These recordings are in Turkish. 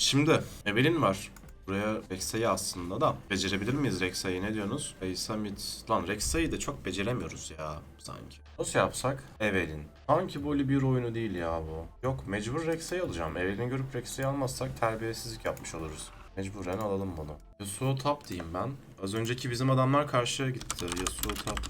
Şimdi Evelyn var. Buraya Rexa'yı aslında da becerebilir miyiz Rexa'yı ne diyorsunuz? Rex'a mid... Lan Rexa'yı da çok beceremiyoruz ya sanki. Nasıl yapsak? Evelyn. Sanki böyle bir oyunu değil ya bu. Yok mecbur Rexa'yı alacağım. Evelyn'i görüp Rexa'yı almazsak terbiyesizlik yapmış oluruz. Mecburen alalım bunu. Yasuo top diyeyim ben. Az önceki bizim adamlar karşıya gitti. Yasuo top.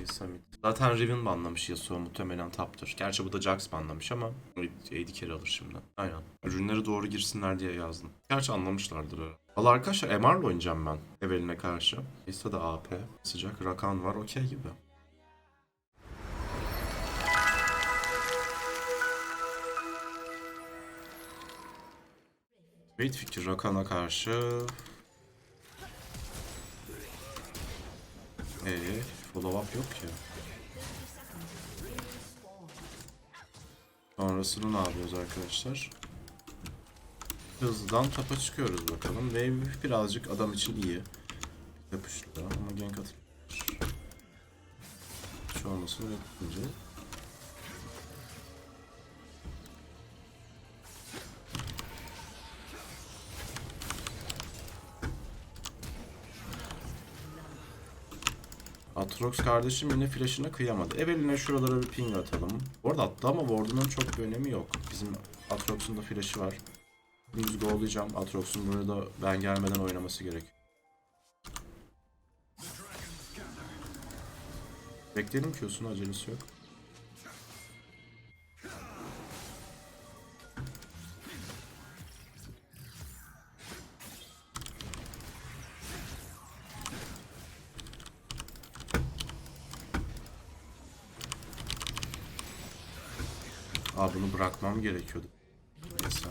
Rexa mid. Zaten Riven banlamış Yasuo muhtemelen taptır. Gerçi bu da Jax banlamış ama AD carry alır şimdi. Aynen. Ürünleri doğru girsinler diye yazdım. Gerçi anlamışlardır öyle. Valla arkadaşlar MR'la oynayacağım ben Evelyn'e karşı. Issa da AP. Sıcak Rakan var okey gibi. Great fikir Rakan'a karşı. Eee follow up yok ki. Sonrasını ne yapıyoruz arkadaşlar? Hızlıdan tapa çıkıyoruz bakalım. Wave birazcık adam için iyi. Yapıştı ama gank atılmış. Hiç olmasını bekleyince. Atrox kardeşim yine flash'ına kıyamadı. Evelyn'e şuralara bir ping atalım. Bu attı ama ward'unun çok bir önemi yok. Bizim Atrox'un da flash'ı var. Dümdüz gollayacağım. Atrox'un burada ben gelmeden oynaması gerek. Bekleyelim Q'sunu acelesi yok. Bırakmam gerekiyordu. Neyse.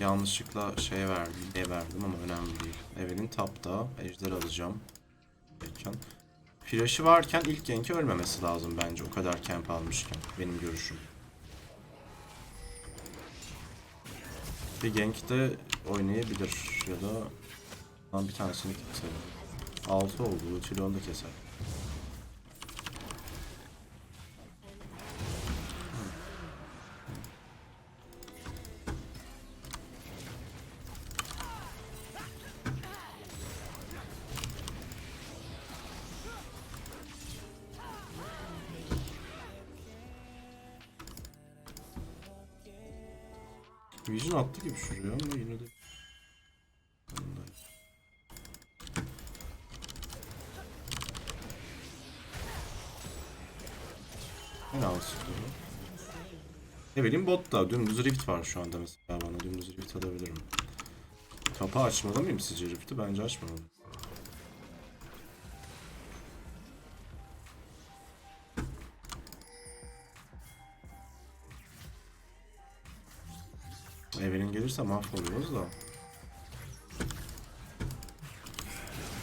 Yanlışlıkla şey verdim, ne verdim ama önemli değil. Evelyn tapta, ejder alacağım. Bekcan. Flash'ı varken ilk gank'i ölmemesi lazım bence o kadar camp almışken. Benim görüşüm. Bir gank de oynayabilir ya da bir tanesini keselim. 6 oldu. Ultiyle onu da keser. Vision attı gibi şuraya ama yine de... Yine al skoru. Ne bileyim botta dümdüz rift var şu anda mesela bana dümdüz rift alabilirim. Kapı açmalı mıyım sizce rift'i? Bence açmamalıyım. Gelirse mahvoluyoruz da.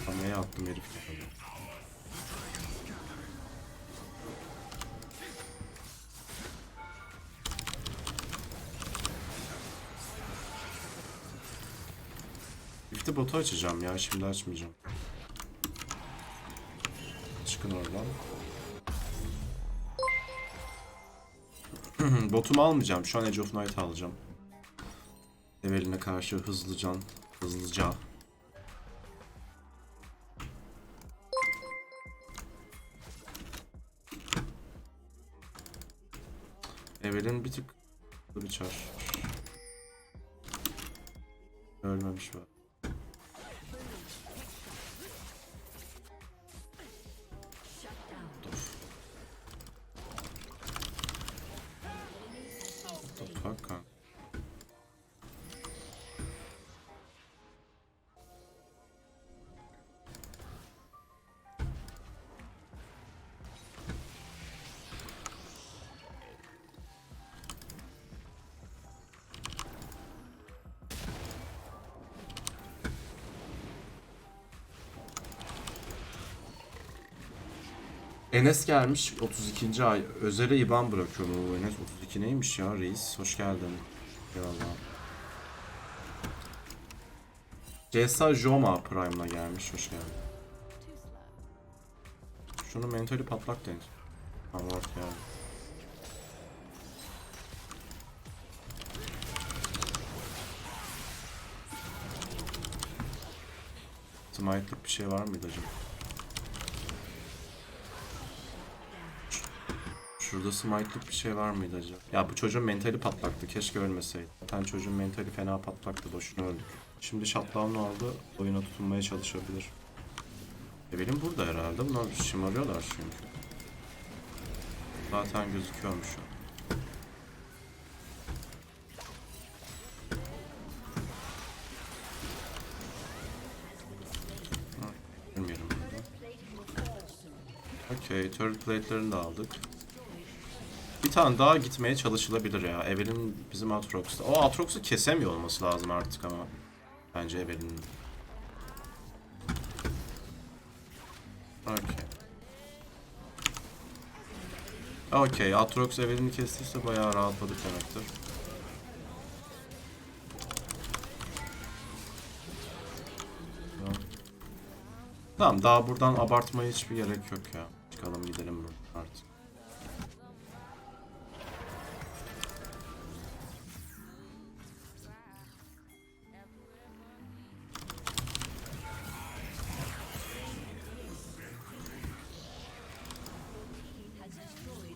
Kameraya attım herif. Rift'i botu açacağım ya şimdi açmayacağım. Çıkın oradan. Botumu almayacağım. Şu an Edge of Night alacağım. Evelyn'e karşı hızlıcan, hızlıca. Evelyn bir tık bir çar. Ölmemiş var. Fuck kanka? Enes gelmiş 32. ay. Özel'e IBAN bırakıyorum. O Enes 32 neymiş ya reis? Hoş geldin. Eyvallah. CSA Joma Prime'la gelmiş. Hoş geldin. Şunu mentali patlak denk. Tamam var yani. Smite'lık bir şey var mıydı acaba? Şurada smite'lık bir şey var mıydı acaba? Ya bu çocuğun mentali patlaktı. Keşke ölmeseydi. Zaten çocuğun mentali fena patlaktı. Boşuna öldük. Şimdi shutdown oldu. Oyuna tutunmaya çalışabilir. E benim burada herhalde. Bunlar şımarıyorlar çünkü. Zaten gözüküyormuş. şu an. Okey, turret plate'lerini de aldık. Bir tane daha gitmeye çalışılabilir ya. Evelyn bizim Aatrox'ta. O Aatrox'u kesemiyor olması lazım artık ama. Bence Evelyn'in. Okey. Okey, Aatrox Evelyn'i kestiyse bayağı rahatladık demektir. Tamam. Daha buradan abartmaya hiçbir gerek yok ya. Çıkalım gidelim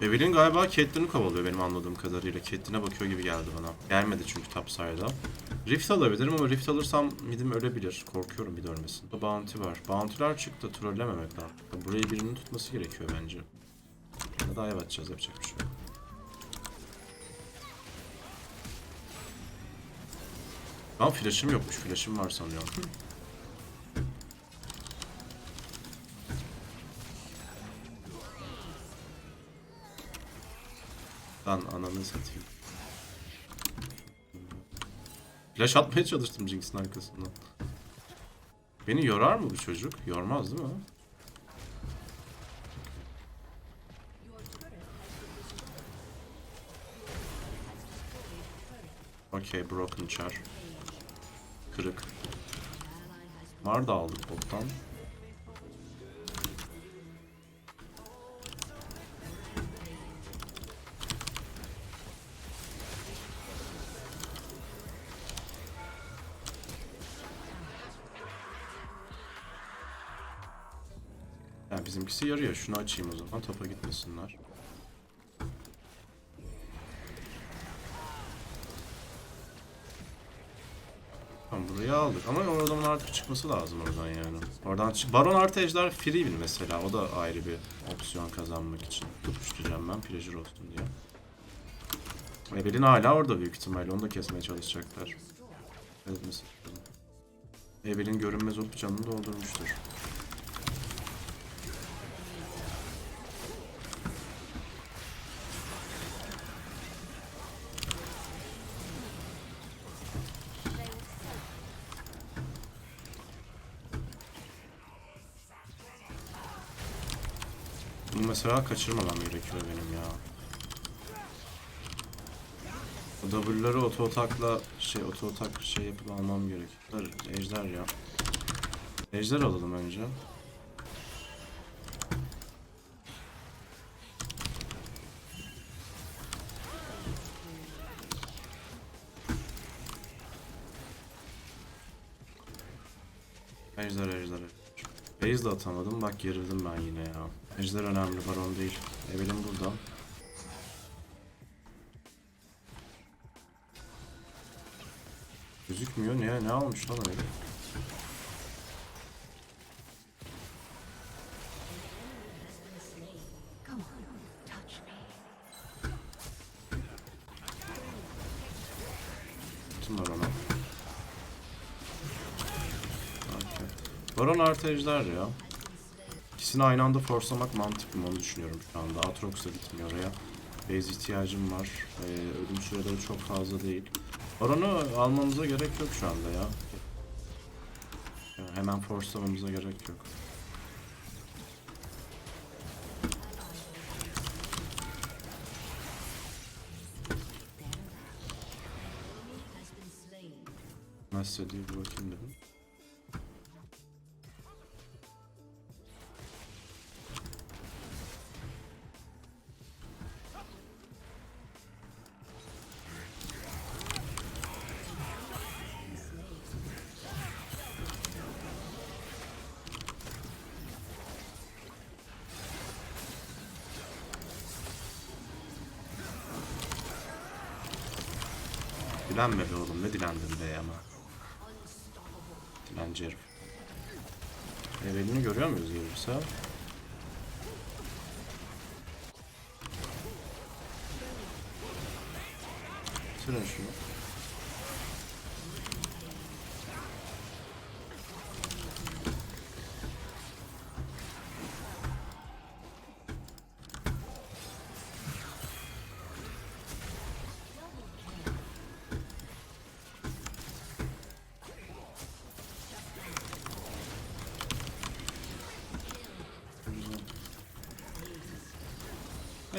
Evelyn galiba Caitlyn'i kovalıyor benim anladığım kadarıyla. Caitlyn'e bakıyor gibi geldi bana. Gelmedi çünkü topside'a. Rift alabilirim ama Rift alırsam midim ölebilir. Korkuyorum bir de ölmesin. Bounty var. Bounty'ler çıktı. Trollememek lazım. Burayı birinin tutması gerekiyor bence. Ya da evet yapacak bir şey yok. Ama flash'ım yokmuş. Flash'ım var sanıyorum. Lan ananı satayım. Flash atmaya çalıştım Jinx'in arkasından. Beni yorar mı bu çocuk? Yormaz değil mi? Okey, broken char. Kırık. Var da aldık bottan. Bizimkisi yarıyor. Şunu açayım o zaman. Topa gitmesinler. Tamam burayı aldık ama o adamın artık çıkması lazım oradan yani. Oradan çık. Baron artı ejder free win mesela. O da ayrı bir opsiyon kazanmak için. Tutuşturacağım ben pleasure olsun diye. Evelyn hala orada büyük ihtimalle. Onu da kesmeye çalışacaklar. Ezmesi. Evelyn görünmez olup canını doldurmuştur. Mesela kaçırmamam gerekiyor benim ya. O W'ları oto atakla şey oto atak şey yapıp almam gerekiyor. Ejder ya. Ejder alalım önce. Base de atamadım. Bak gerildim ben yine ya. Ejder önemli. Baron değil. Evelyn burada. Gözükmüyor. Ne, ne almış lan öyle? Baron artı ya. İkisini aynı anda forslamak mantıklı mı onu düşünüyorum şu anda. Atrox da gitmiyor oraya. Base ihtiyacım var. Ee, ölüm süreleri çok fazla değil. Baron'u almamıza gerek yok şu anda ya. Yani hemen forcelamamıza gerek yok. Nasıl diye bir bakayım dedim. Dilenme be oğlum ne dilendin be ama. Dilenci herif. Evelini görüyor muyuz gelirse? Bitirin şunu.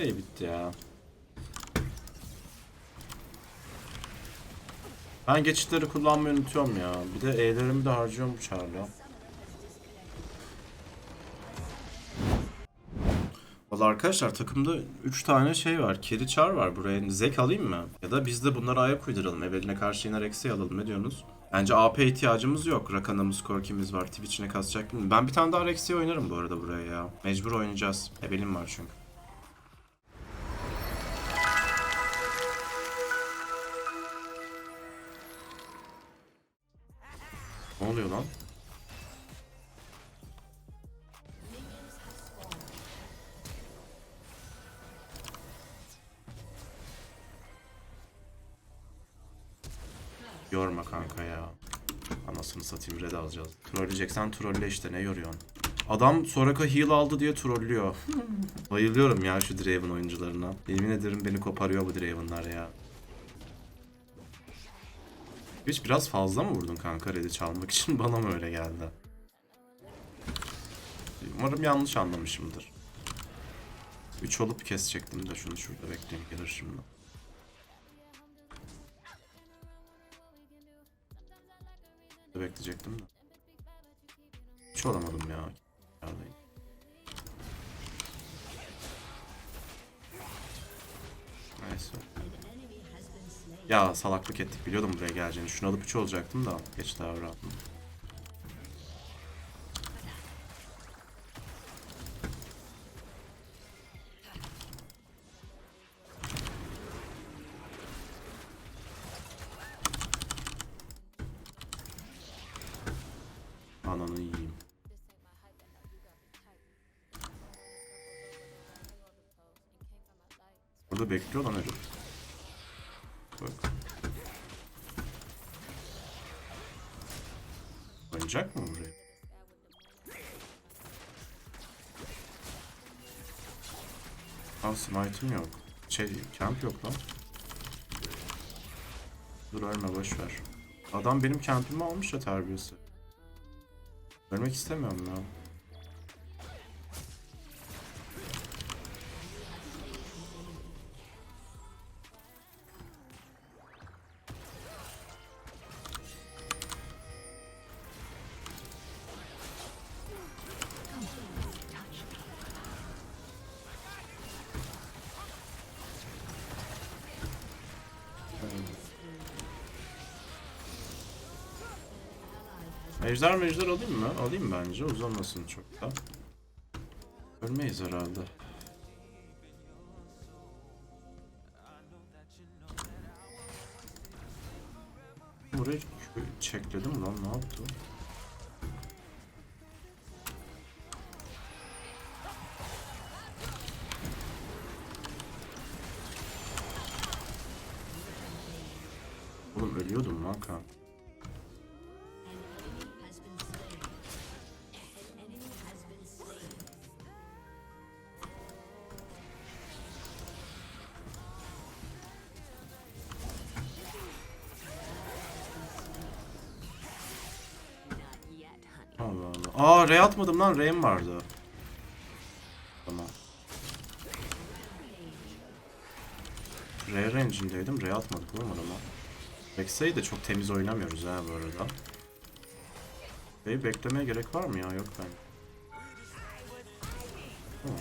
İyi bitti ya. Ben geçitleri kullanmayı unutuyorum ya. Bir de E'lerimi de harcıyorum çarla. Valla arkadaşlar takımda 3 tane şey var. Keri çar var buraya. Zek alayım mı? Ya da biz de bunlara ayak uyduralım. Eveline karşı yine Rex'i alalım. Ne diyorsunuz? Bence AP ihtiyacımız yok. Rakana'mız, Korki'miz var. Twitch'ine kasacak mı? Ben bir tane daha Rex'i oynarım bu arada buraya ya. Mecbur oynayacağız. Evelin var çünkü. Oluyor lan? Yorma kanka ya. Anasını satayım red alacağız. Trolleyeceksen trolle işte ne yoruyorsun? Adam Soraka heal aldı diye trollüyor. Bayılıyorum ya şu Draven oyuncularına. Yemin ederim beni koparıyor bu Draven'lar ya. Hiç biraz fazla mı vurdun kanka red'i çalmak için? Bana mı öyle geldi? Umarım yanlış anlamışımdır. 3 olup kesecektim de şunu şurada bekleyeyim gelir şimdi. Bekleyecektim de. Hiç olamadım ya. Ya salaklık ettik biliyordum buraya geleceğini. Şunu alıp 3 olacaktım da. Geç rahat. Ananı yiyeyim. Burada bekliyor lan herif. Bak. Oynayacak mı buraya? Al smite'ım yok. Şey, camp yok lan. Dur ölme boş ver. Adam benim campimi almış ya terbiyesi. Ölmek istemiyorum ya. Ejder mejder alayım mı? Alayım bence. Uzamasın çok da. Ölmeyiz herhalde. Burayı kö- çekledim lan ne yaptı? Ray atmadım lan Ray'im vardı. Tamam. Ray range'indeydim. Ray atmadık oğlum adama. Rexa'yı da çok temiz oynamıyoruz ha bu arada. Bey beklemeye gerek var mı ya? Yok ben. Tamam.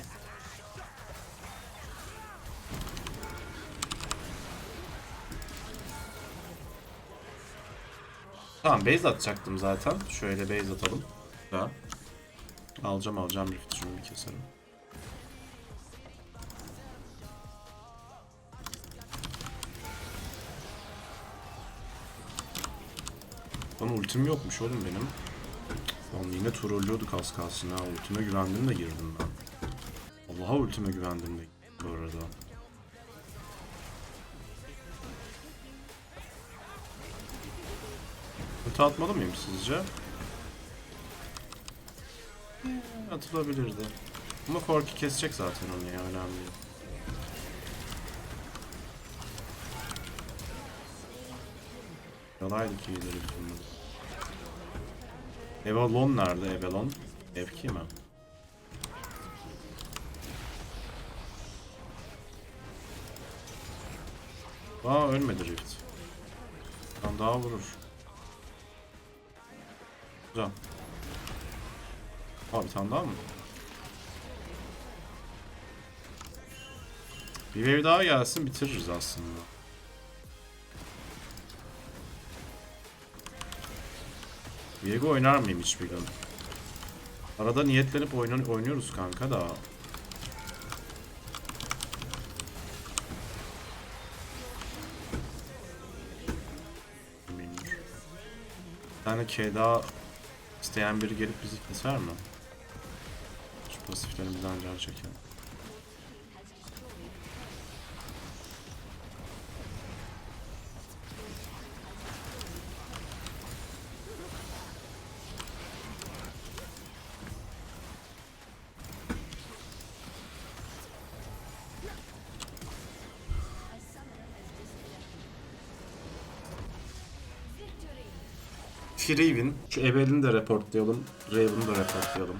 Tamam base atacaktım zaten. Şöyle base atalım. Da. Alacağım alacağım bir şunu bir keserim. Lan ultim yokmuş oğlum benim. Lan yine trollüyorduk az kalsın ha. Ultime güvendim de girdim ben. Allah'a ultime güvendim de bu arada. Ulti atmalı mıyım sizce? Atılabilirdi. Ama Korki kesecek zaten onu ya önemli değil. Yalaydık iyileri bütün Evalon nerede Evalon? Evki mi? Aa ölmedi Rift. Lan daha vurur. Güzel. Bir tane daha mı? Bir wave daha gelsin bitiririz aslında. Viego oynar mıyım hiçbir gün? Arada niyetlenip oynan oynuyoruz kanka da. Bir tane K daha isteyen biri gelip bizi keser mi? Şu pasiflerimizden car çekelim. Raven. Şu Evelyn'i de reportlayalım. Raven'ı da reportlayalım.